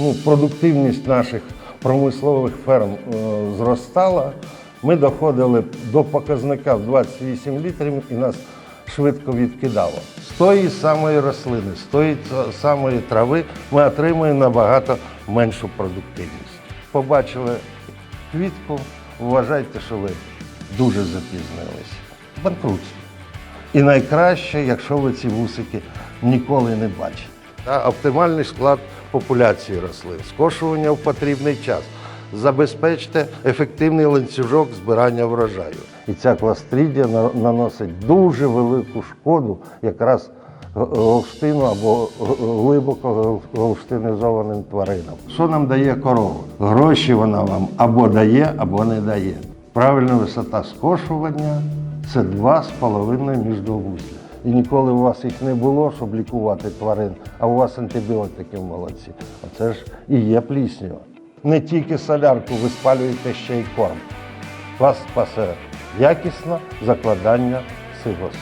ну, продуктивність наших промислових ферм е, зростала, ми доходили до показника в 28 літрів і нас швидко відкидало. З тої самої рослини, з тої самої трави ми отримуємо набагато меншу продуктивність. Побачили квітку, вважайте, що ви дуже запізнилися. Банкрутство. І найкраще, якщо ви ці вусики ніколи не бачите. Та оптимальний склад популяції рослин, скошування в потрібний час. Забезпечте ефективний ланцюжок збирання врожаю. І ця кластрідія наносить дуже велику шкоду якраз голштину або глибоко гол- голштинізованим тваринам. Що нам дає корова? Гроші вона вам або дає, або не дає. Правильна висота скошування це два з половиною міждовусля. І ніколи у вас їх не було, щоб лікувати тварин, а у вас антибіотики молодці. Оце ж і є плісню. Не тільки солярку ви спалюєте ще й корм. Вас спасе якісне закладання силосу.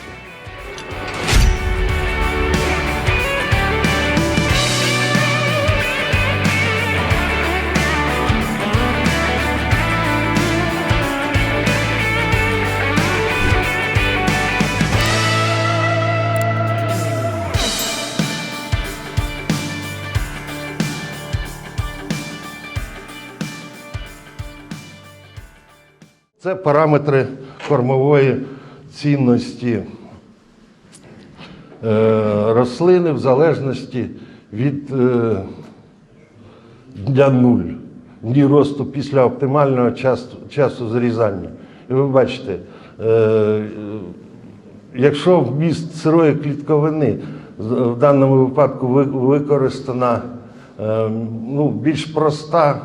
Це параметри кормової цінності е, рослини в залежності від е, дня нуль, дні росту після оптимального часу, часу зрізання. І ви бачите, е, якщо вміст сирої клітковини в даному випадку ви- використана ну, більш проста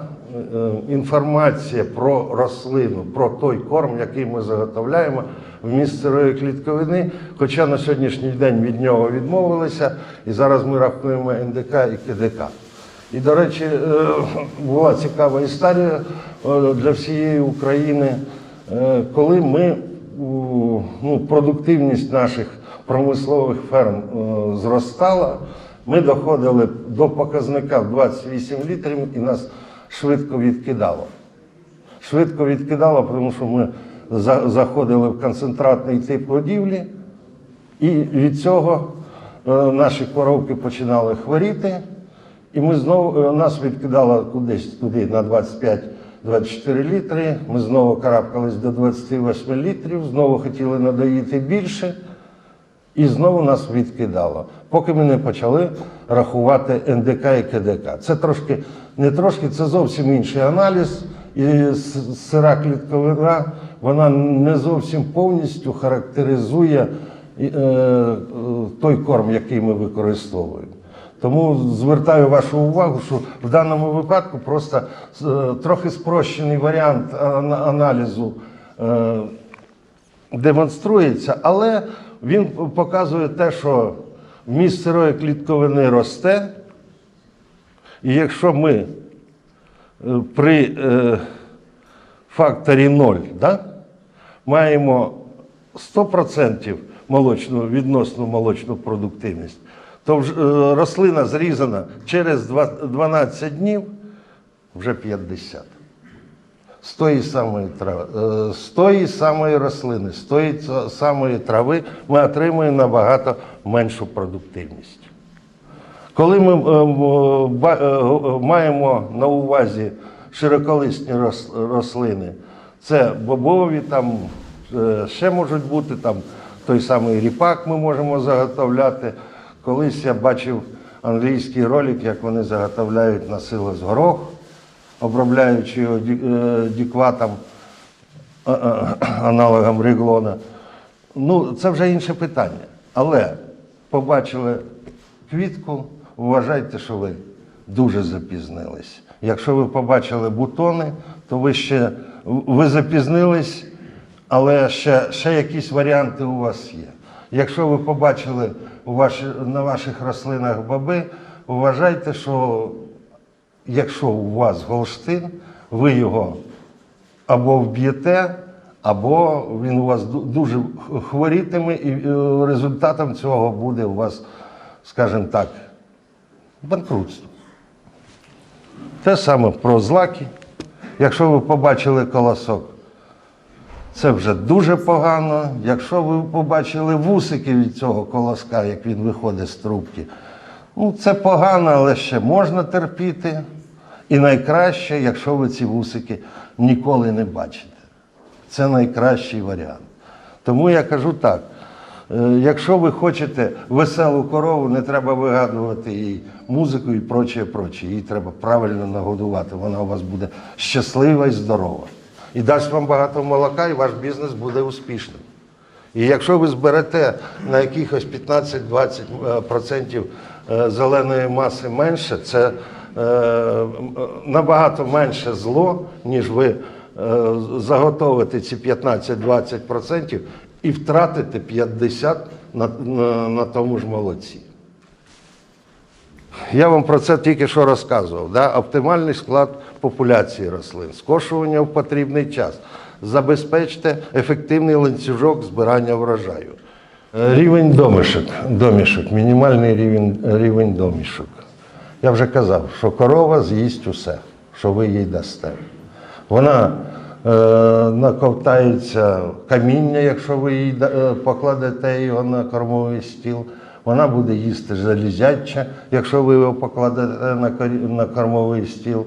інформація про рослину, про той корм, який ми заготовляємо, вміст сирої клітковини, хоча на сьогоднішній день від нього відмовилися, і зараз ми рахуємо НДК і КДК. І, до речі, е, була цікава історія е, для всієї України, е, коли ми ну, продуктивність наших промислових ферм е, зростала, ми доходили до показника в 28 літрів і нас швидко відкидало. Швидко відкидало, тому що ми заходили в концентратний тип годівлі, і від цього е, наші коровки починали хворіти, і ми знову е, нас відкидало кудись туди на 25-24 літри. Ми знову карабкались до 28 літрів, знову хотіли надоїти більше. І знову нас відкидало, поки ми не почали рахувати НДК і КДК. Це трошки, не трошки, це зовсім інший аналіз. І сира клітковина вона не зовсім повністю характеризує е, е, той корм, який ми використовуємо. Тому звертаю вашу увагу, що в даному випадку просто е, трохи спрощений варіант ана- аналізу. Демонструється, але він показує те, що вміст сирої клітковини росте. І якщо ми е, при е, факторі 0 да, маємо 100% молочну, відносну молочну продуктивність, то вже, е, рослина зрізана через 12 днів вже 50 з тої самої трави, е, з тої самої рослини, з тої самої трави ми отримуємо набагато меншу продуктивність. Коли ми е, е, маємо на увазі широколисні рослини, це бобові, там е, ще можуть бути там той самий ріпак ми можемо заготовляти. Колись я бачив англійський ролик, як вони заготовляють на силос горох, обробляючи його е, дікватом, е, е, аналогом реглона. Ну, це вже інше питання. Але побачили квітку, вважайте, що ви дуже запізнились. Якщо ви побачили бутони, то ви ще ви запізнились, але ще, ще якісь варіанти у вас є. Якщо ви побачили у ваші, на ваших рослинах баби, вважайте, що якщо у вас голштин, ви його або вб'єте, або він у вас дуже хворітиме, і е, результатом цього буде у вас, скажімо так, банкрутство. Те саме про злаки. Якщо ви побачили колосок, це вже дуже погано. Якщо ви побачили вусики від цього колоска, як він виходить з трубки, ну це погано, але ще можна терпіти. І найкраще, якщо ви ці вусики ніколи не бачите. Це найкращий варіант. Тому я кажу так: е, якщо ви хочете веселу корову, не треба вигадувати їй музику і прочее, прочее. Її треба правильно нагодувати. Вона у вас буде щаслива і здорова. І дасть вам багато молока, і ваш бізнес буде успішним. І якщо ви зберете на якихось 15-20% е, зеленої маси менше, це е, набагато менше зло, ніж ви е, заготовите ці 15-20% і втратите 50% на, на, на тому ж молоці. Я вам про це тільки що розказував. Да? Оптимальний склад популяції рослин, скошування в потрібний час. Забезпечте ефективний ланцюжок збирання врожаю. Е, Рівень домішок, домішок мінімальний рівень, рівень домішок. Я вже казав, що корова з'їсть усе, що ви їй дасте. Вона е, наковтається каміння, якщо ви їй е, покладете його на кормовий стіл. Вона буде їсти залізяча, якщо ви його покладете на, кормовий стіл.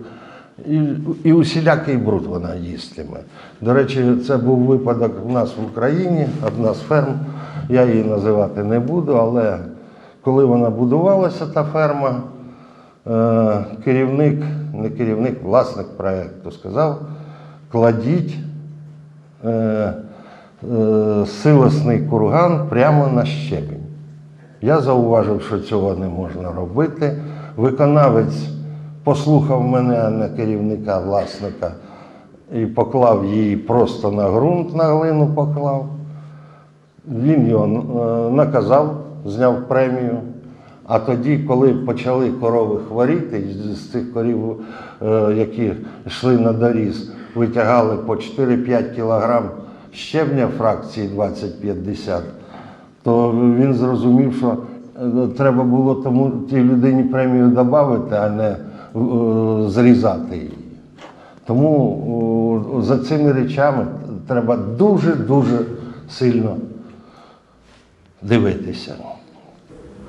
І, і усілякий бруд вона їстиме. До речі, це був випадок у нас в Україні, одна з ферм. Я її називати не буду, але коли вона будувалася, та ферма, керівник, не керівник, власник проєкту сказав, кладіть е, е, силосний курган прямо на щебінь. Я зауважив, що цього не можна робити. Виконавець послухав мене, а не керівника, власника, і поклав її просто на ґрунт, на глину поклав. Він його е, наказав, зняв премію. А тоді, коли почали корови хворіти, з- цих корів, е, які йшли на доріз, витягали по 4-5 кілограм щебня фракції 20-50, то він зрозумів, що е, треба було тому тій людині премію додати, а не е, зрізати її. Тому за цими речами треба дуже-дуже сильно дивитися.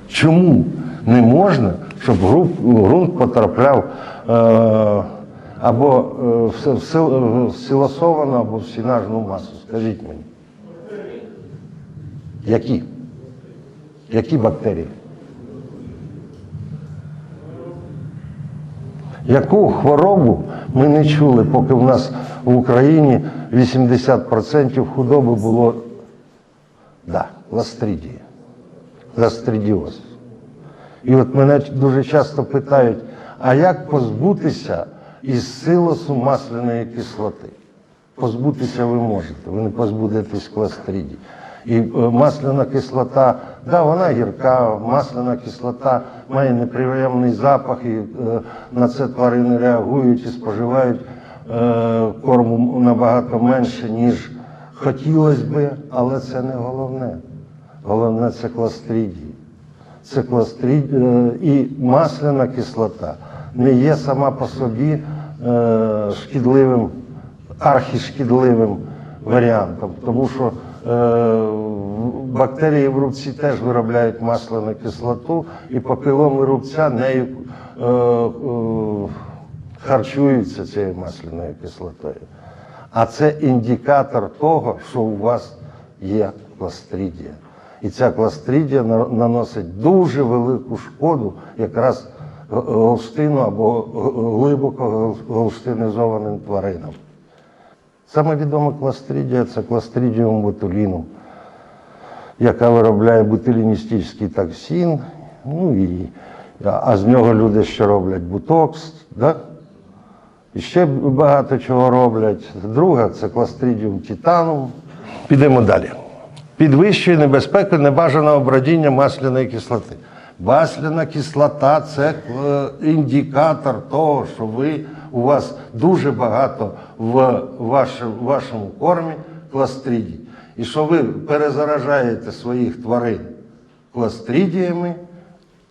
Чому не можна, щоб ґрунт потрапляв е, або е, в сил- в силосовану, або в сінажну масу? Скажіть мені. Які? Які бактерії? Яку хворобу ми не чули, поки в нас в Україні 80% худоби було да, ластридія, ластридіоз. І от мене дуже часто питають, а як позбутися із силосу масляної кислоти? Позбутися ви можете, ви не позбудетесь кластридії. І е, масляна кислота, да, вона гірка, масляна кислота має неприємний запах, і е, на це тварини реагують і споживають е, корму набагато менше, ніж хотілося би, але це не головне. Головне це кластридії. Це кластрид е, і масляна кислота не є сама по собі е, шкідливим, архішкідливим варіантом, тому що е, бактерії в рубці теж виробляють масляну кислоту, і попіломи рубця нею е, харчуються цією масляною кислотою. А це індикатор того, що у вас є кластридія. І ця кластридія наносить дуже велику шкоду якраз г- голштину або глибоко гол- тваринам. Саме відома кластридія це кластридіум ботулінум, яка виробляє бутиліністичний токсин, ну і, а з нього люди ще роблять бутокс, да? І ще багато чого роблять. Друга це кластридіум титанум. Підемо далі. Підвищує небезпеку небажаного бродіння масляної кислоти. Масляна кислота це е, індикатор того, що ви, у вас дуже багато в вашому, кормі кластридій. І що ви перезаражаєте своїх тварин кластридіями,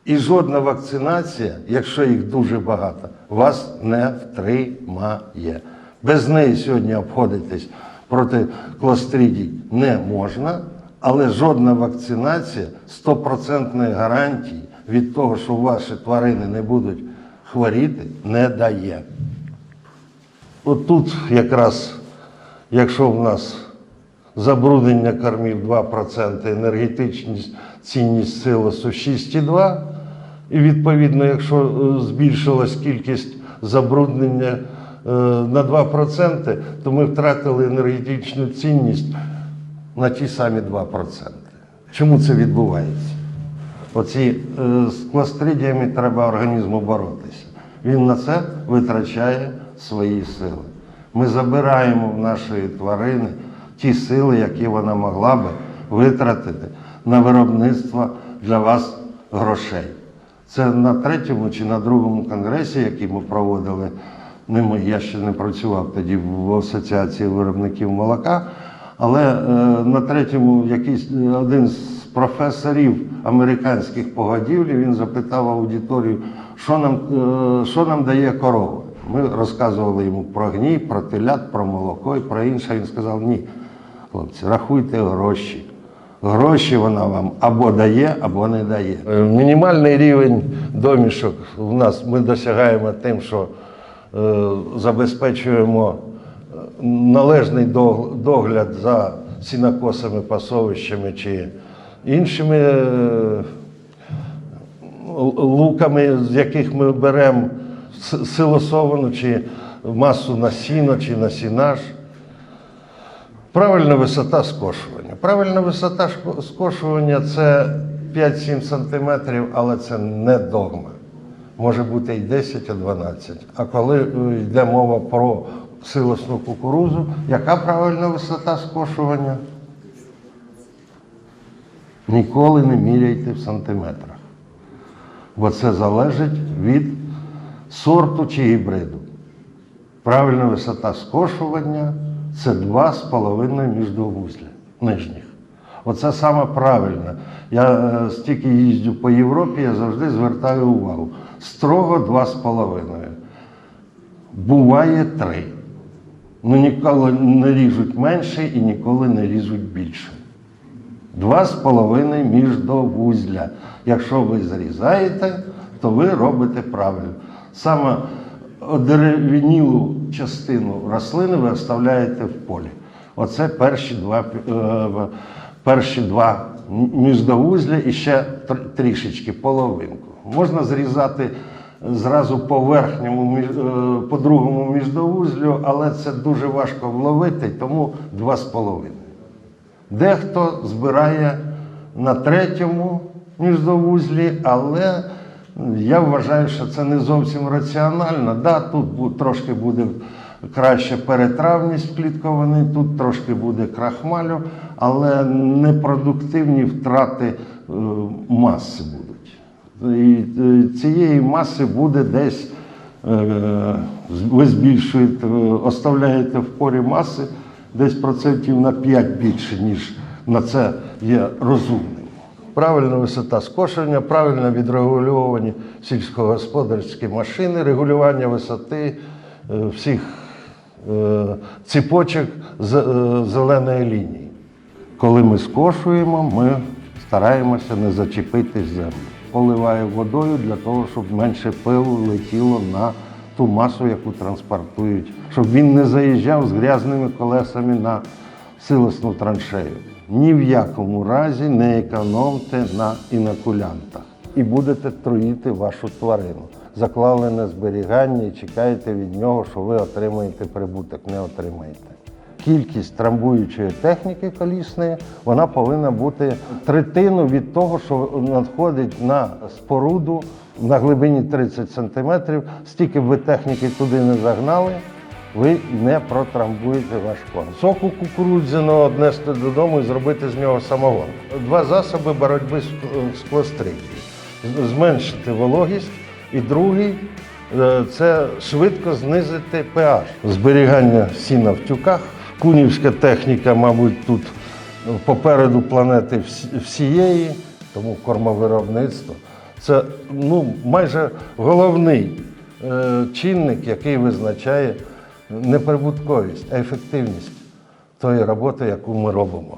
І жодна вакцинація, якщо їх дуже багато, вас не втримає. Без неї сьогодні обходитись проти кластридій не можна, але жодна вакцинація стопроцентної гарантії від того, що ваші тварини не будуть хворіти, не дає. Отут якраз, якщо в нас забруднення кормів 2%, енергетичність, цінність силосу 6,2%, і відповідно, якщо е, збільшилась кількість забруднення е, на 2%, то ми втратили енергетичну цінність на ті самі 2%. Чому це відбувається? Оці е, з кластридіями треба організму боротися. Він на це витрачає свої сили. Ми забираємо в нашої тварини ті сили, які вона могла би витратити на виробництво для вас грошей. Це на третьому чи на другому конгресі, який ми проводили. Я ще не працював тоді в асоціації виробників молока. Але е, на третьому якийсь е, один з професорів американських погодівлі він запитав аудиторію, що нам, е, що нам дає корова. Ми розказували йому про гній, про телят, про молоко і про інше. Він сказав: ні, хлопці, рахуйте гроші. Гроші вона вам або дає, або не дає. Е, Мінімальний рівень домішок в нас ми досягаємо тим, що е, забезпечуємо належний догляд за сінокосами, пасовищами чи іншими е, луками, з яких ми беремо силосовану чи масу на сіно чи на сінаж. Правильна висота скошування. Правильна висота скошування це 5-7 сантиметрів, але це не догма. Може бути і 10, і 12. А коли е, йде мова про силосну кукурузу, яка правильна висота скошування? Ніколи не міряйте в сантиметрах. Бо це залежить від сорту чи гібриду. Правильна висота скошування це 2,5 міждовузля нижніх. Оце саме правильно. Я е, стільки їздю по Європі, я завжди звертаю увагу. Строго 2,5. Буває 3. Ну ніколи не ріжуть менше і ніколи не ріжуть більше. Два з половиною міждовузля. Якщо ви зрізаєте, то ви робите правильно. Саме одерев'янілу частину рослини ви оставляєте в полі. Оце перші два, е, перші два міждовузля і ще трішечки половинку. Можна зрізати зразу по верхньому, е, по другому міждовузлю, але це дуже важко вловити, тому два з половиною. Дехто збирає на третьому міждовузлі, але я вважаю, що це не зовсім раціонально. Да, тут трошки буде краще перетравність клітковини, тут трошки буде крахмалю, але непродуктивні втрати е, маси будуть. І е, цієї маси буде десь, е, ви збільшуєте, оставляєте в порі маси десь процентів на 5 більше, ніж на це є розумним. Правильна висота скошення, правильно відрегульовані сільськогосподарські машини, регулювання висоти е, всіх ціпочок зеленої лінії. Коли ми скошуємо, ми стараємося не зачепити землю. Поливаю водою для того, щоб менше пилу летіло на ту масу, яку транспортують, щоб він не заїжджав з грязними колесами на силосну траншею. Ні в якому разі не економте на інокулянтах і будете труїти вашу тварину. Заклали на зберігання і чекаєте від нього, що ви отримаєте прибуток, не отримаєте кількість трамбуючої техніки колісної, вона повинна бути третину від того, що надходить на споруду на глибині 30 сантиметрів. Стільки б ви техніки туди не загнали, ви не протрамбуєте ваш кон. Соку кукурудзяного однести додому і зробити з нього самогон. Два засоби боротьби з- з клостридією. Зменшити вологість і другий Е, це швидко знизити pH. Зберігання сіна в тюках. Кунівська техніка, мабуть, тут попереду планети всієї, тому кормовиробництво Це ну, майже головний е, чинник, який визначає не прибутковість, а ефективність тої роботи, яку ми робимо.